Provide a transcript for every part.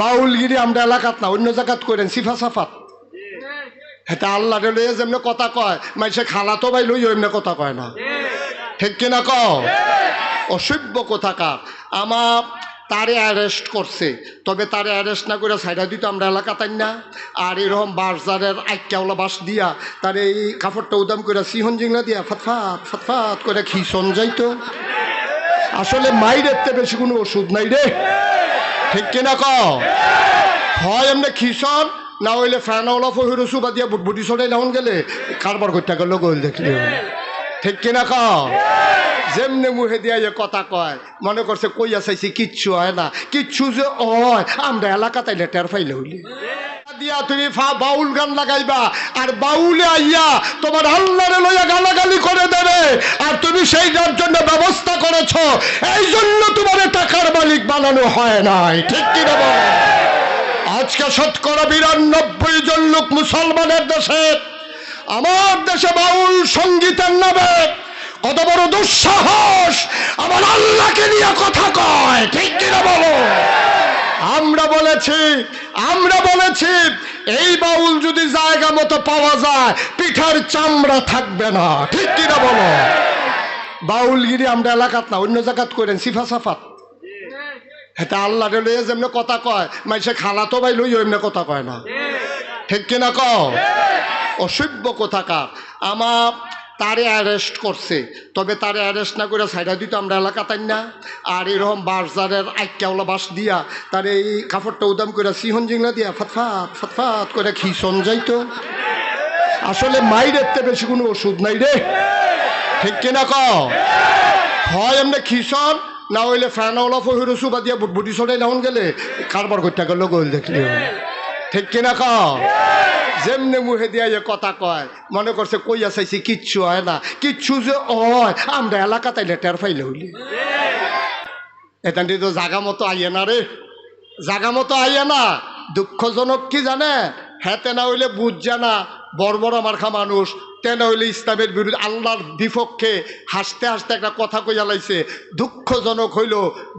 বাউলগিরি আমরা এলাকাত না, অন্য জায়গাত করেন সিফা সাফাত। হেতা আল্লাহ লইয়া যেমনি কথা কয়, মাইসে খালা তো ভাই লইও এমনি কথা কয় না। ঠিক কিনা ক অসভ্য কোথাকার। আমার তারে অ্যারেস্ট করছে, তবে তারে অ্যারেস্ট না করে সাইডা দিত আমরা এলাকা তাই না আর এরকম বাসজারের আইকাওলা বাস দিয়া, তার এই কাপড়টা উদাম করে সিহন জিংলা দিয়া ফাতফাত ফাতফাত করে খিসন যাইতো। আসলে মাইরের বেশি কোনো ওষুধ নাই রে। ঠিক কিনা ক হয় এমনি খিসন না হইলে ফ্যান ওলা রসু বা দিয়া বুটবুটি সরাই নাহন গেলে কারবার করতে গেল গল দেখলি ঠিক কিনা ক যেমনে মুহে দিয়া যে কথা কয়, মনে করছে কইয়া চাইছি কিচ্ছু হয় না। কিচ্ছু যে হয়, আমরা এলাকা তাইলে টের পাইলে হইলি। দিয়া তুমি ফা বাউল গান লাগাইবা, আর বাউলে আইয়া তোমার আল্লাহরে লইয়া গালাগালি করে দেবে, আর তুমি সেইটার জন্য ব্যবস্থা করেছ এই জন্য তোমার টাকার মালিক বানানো হয় নাই। ঠিক কিনা বল? আজকে শতকরা বিরানব্বই জন লোক মুসলমানের দেশে, আমার দেশে বাউল সঙ্গীতের নামে কত বড় দুঃসাহস! আমার আল্লাহকে নিয়ে কথা কয়। ঠিক কিনা বলো? আমরা বলেছি আমরা বলেছি, এই বাউল যদি জায়গা মতো পাওয়া যায়, পিঠার চামড়া থাকবে না। ঠিক কিনা বলো? বাউলগিরি আমরা এলাকাত না, অন্য জায়গাত করেন সিফা সাফাত হেতা আল্লাহ লইয়া যেমনি কথা কয়, মাইসে খালা তো ভাই লইও এমনি কথা কয় না। ঠিক কিনা ক অসভ্য কোথাকার। আমার তারে অ্যারেস্ট করছে। তবে তারে অ্যারেস্ট না করে সাইডা দিত আমরা এলাকা, তাই না? আর এরকম বাসজারের আইকাওলা বাস দিয়া তার এই কাপড়টা উদাম করে সিহন জিংলা দিয়া ফাতফাত ফাতফাত করে খিসন যাইতো। আসলে মাইরের তে বেশি কোনো ওষুধ নাই রে। ঠিক কিনা ক? হয় এমনি খিসন না হইলে ফ্যান ওলা ফহির সুবা দিয়া বুটবুটি সরাই নাহন গেলে কারবার করতে গেল গোল দেখলি। ঠিক কিনা ক? যেমনে মুহে দিয়া ইয়ে কথা কয়, মনে করছে কইয়া চাইছি কিচ্ছু হয় না। কিচ্ছু যে হয়, আমরা এলাকা তাইলে টের পাইলে হইলি। এখান তো জাগা মতো আইয়ে না রে। জাগা মতো আইয়ে না, দুঃখজনক কি জানে? হ্যাঁ না হইলে বুঝ না। বড় মার্খা মানুষ, তেনা হইলে ইসলামের বিরুদ্ধে আল্লাহর বিপক্ষে হাসতে হাসতে একটা কথা কইয়া লাইছে, দুঃখজনক হইল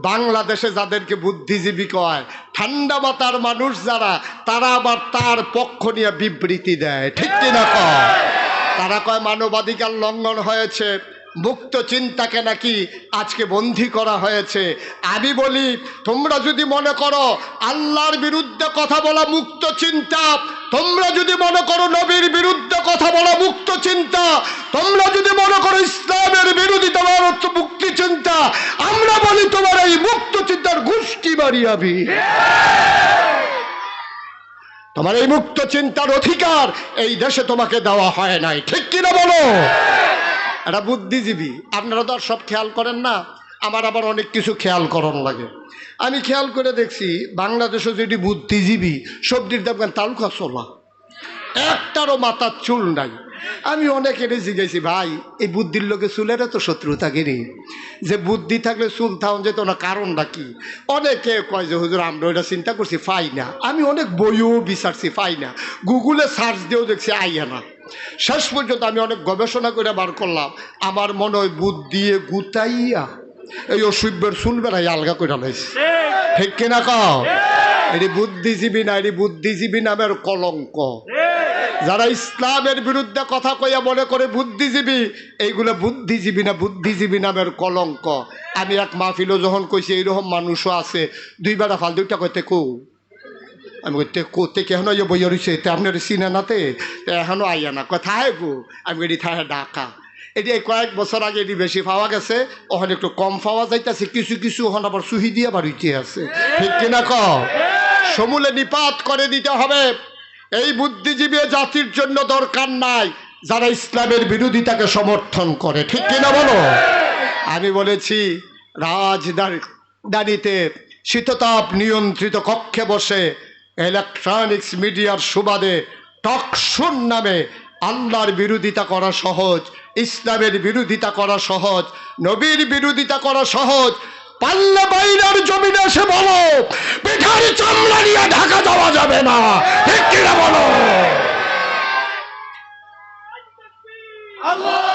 বাংলাদেশে যাদেরকে বুদ্ধিজীবী কয়, ঠান্ডা মাতার মানুষ যারা, তারা আবার তার পক্ষ নিয়ে বিবৃতি দেয়, ঠিক কিনা কয়? তারা কয় মানবাধিকার লঙ্ঘন হয়েছে, মুক্ত চিন্তাকে নাকি আজকে বন্দি করা হয়েছে। আমি বলি, তোমরা যদি মনে করো, আল্লাহর বিরুদ্ধে কথা বলা মুক্ত চিন্তা তোমরা যদি মনে করো নবীর বিরুদ্ধে কথা বলা মুক্ত চিন্তা, তোমরা যদি মনে করো ইসলামের বিরোধিতা তোমার মুক্তি চিন্তা, আমরা বলি তোমার এই মুক্ত চিন্তার গোষ্ঠী বাড়িয়াবি তোমার এই মুক্ত চিন্তার অধিকার এই দেশে তোমাকে দেওয়া হয় নাই। ঠিক কিনা বলো? এটা বুদ্ধিজীবী। আপনারা তো আর সব খেয়াল করেন না। আমার আবার অনেক কিছু খেয়াল করন লাগে। আমি খেয়াল করে দেখছি বাংলাদেশে যদি বুদ্ধিজীবী, সবজির দাম কেন তালুকা চলা একটারও মাথার চুল নাই। আমি অনেকের জিজ্ঞাসি, ভাই, এই বুদ্ধির লোকে চুলের তো শত্রুতা গিরি যে বুদ্ধি থাকলে চুল থাউন যেত না, কারণটা কি? অনেকে কয় যে, হুজুর, আমরা ওইটা চিন্তা করছি, পাই না। আমি অনেক বইও বিচারছি, পাই না। গুগলে সার্চ দিয়েও দেখছি, আইয়া না। শেষ পর্যন্ত আমি অনেক গবেষণা করে বার করলাম, আমার মনে হয় বুদ্ধি গুতাইয়া এই অসুভ্যের চুল বেড়াই আলগা করে লাইছে। ঠিক কিনা কও? বুদ্ধিজীবী না, এটি বুদ্ধিজীবী নামের কলঙ্ক। যারা ইসলামের বিরুদ্ধে কথা কইয়া মনে করে বুদ্ধিজীবী, এইগুলো বুদ্ধিজীবী না, বুদ্ধিজীবী নামের কলঙ্ক। আমি এক মাহফিলও যখন কইছি, এইরকম মানুষও আছে। দুই বেড়া ফাল দুইটা কইতে কৌ। আমি কইতে কোতে কেন ইয়ে বই রয়েছে তে আপনার চিনে নাতে তে? এখনও আইয়া না। কোথায় গো? আমি এটি থাহে ডাকা। এটি কয়েক বছর আগে এটি বেশি পাওয়া গেছে, ওখানে একটু কম পাওয়া যাইতেছে। কিছু কিছু ওখানে আবার সুহি দিয়ে বাড়িতে আছে। ঠিক কিনা ক সমূলে নিপাত করে দিতে হবে। এই বুদ্ধিজীবী জাতির জন্য দরকার নাই যারা ইসলামের বিরোধিতাকে সমর্থন করে। ঠিক কিনা বলো? আমি বলেছি, রাজধানীতে শীততাপ নিয়ন্ত্রিত কক্ষে বসে ইলেকট্রনিক্স মিডিয়ার সুবাদে টকশুন নামে আল্লাহর বিরোধিতা করা সহজ। ইসলামের বিরোধিতা করা সহজ, নবীর বিরোধিতা করা সহজ। পাল্লা বাইরের জমিনে এসে বলো, পিঠার চামড়া নিয়ে ঢাকা দেওয়া যাবে না। ঠিক কিনা বলো? ইসলামী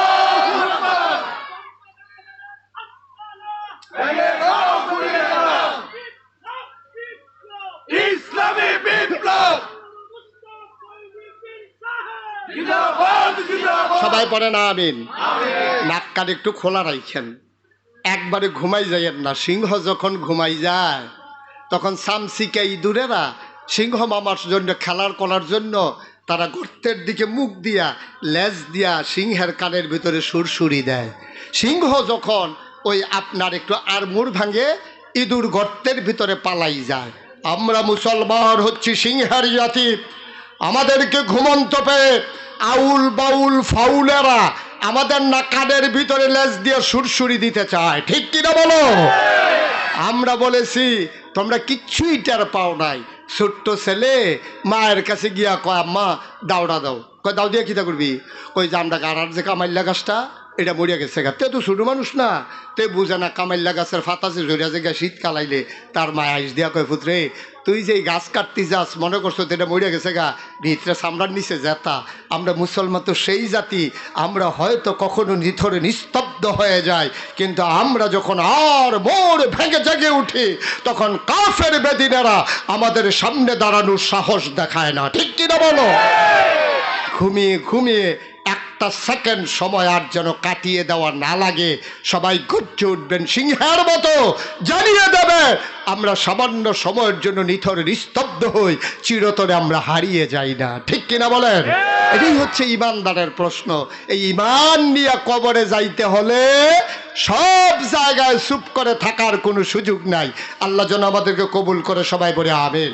সবাই পড়ে না আমিন। নাক কান একটু খোলা রাখছেন একবারে ঘুমাই যাইয়েন না, সিংহ যখন ঘুমাই যায়, তখন সামসিকা ইঁদুরেরা সিংহ মামার জন্য, খেলার করার জন্য তারা গর্তের দিকে মুখ দিয়া, লেজ দিয়া সিংহের কানের ভিতরে সুরসুরি দেয়। সিংহ যখন ওই আপনার একটু আড়মুড় ভাঙে, ইঁদুর গর্তের ভিতরে পালাই যায়। আমরা মুসলমান হচ্ছি সিংহের জাতি। আমাদেরকে ঘুমন্ত পেয়ে আউল বাউল ফাউলেরা আমাদের না কানের ভিতরে লেজ দিয়ে সুরসুরি দিতে চায়। ঠিক কিনা বলো? আমরা বলেছি, তোমরা কিচ্ছুই টের পাও নাই। ছোট্ট ছেলে, মায়ের কাছে গিয়া কয়, আম্মা, দাওড়া দাও। কয়, দাও দিয়ে কিতা করবি? কই যে আমরা গাড়ার যে কামাইল্লা গাছটা, এটা মরিয়া গেছে গা। তে তো ছোটো মানুষ না, তে বুঝে না কামাইল্লা গাছের ফাতাসে জড়িয়া যে গা শীত কালাইলে তার মায় আইস দিয়া কয় পুত্রে তুই যে গাছ কাটতে যাস, মনে করছ এটা মরিয়া গেছে গা? ভিতরে সামরার নিচে যেতা আমরা মুসলমান তো সেই জাতি, আমরা হয়তো কখনো নিথরে নিস্তব্ধ হয়ে যায় কিন্তু আমরা যখন আর মোর ভেঙে জেগে উঠি, তখন কাফের বেদিনেরা আমাদের সামনে দাঁড়ানোর সাহস দেখায় না। ঠিক কিনা বলো? ঘুমিয়ে ঘুমিয়ে একটা সেকেন্ড সময় আর যেন কাটিয়ে দেওয়া না লাগে। সবাই গর্জে উঠবেন সিংহের মতো জানিয়ে দেবে আমরা সামান্য সময়ের জন্য নিথর নিস্তব্ধ হই চিরতরে আমরা হারিয়ে যাই না। ঠিক কিনা বলেন? এটাই হচ্ছে ইমানদারের প্রশ্ন। এই ইমান নিয়ে কবরে যাইতে হলে সব জায়গায় চুপ করে থাকার কোনো সুযোগ নাই। আল্লাহ যেন আমাদেরকে কবুল করে সবাই বলে আমেন।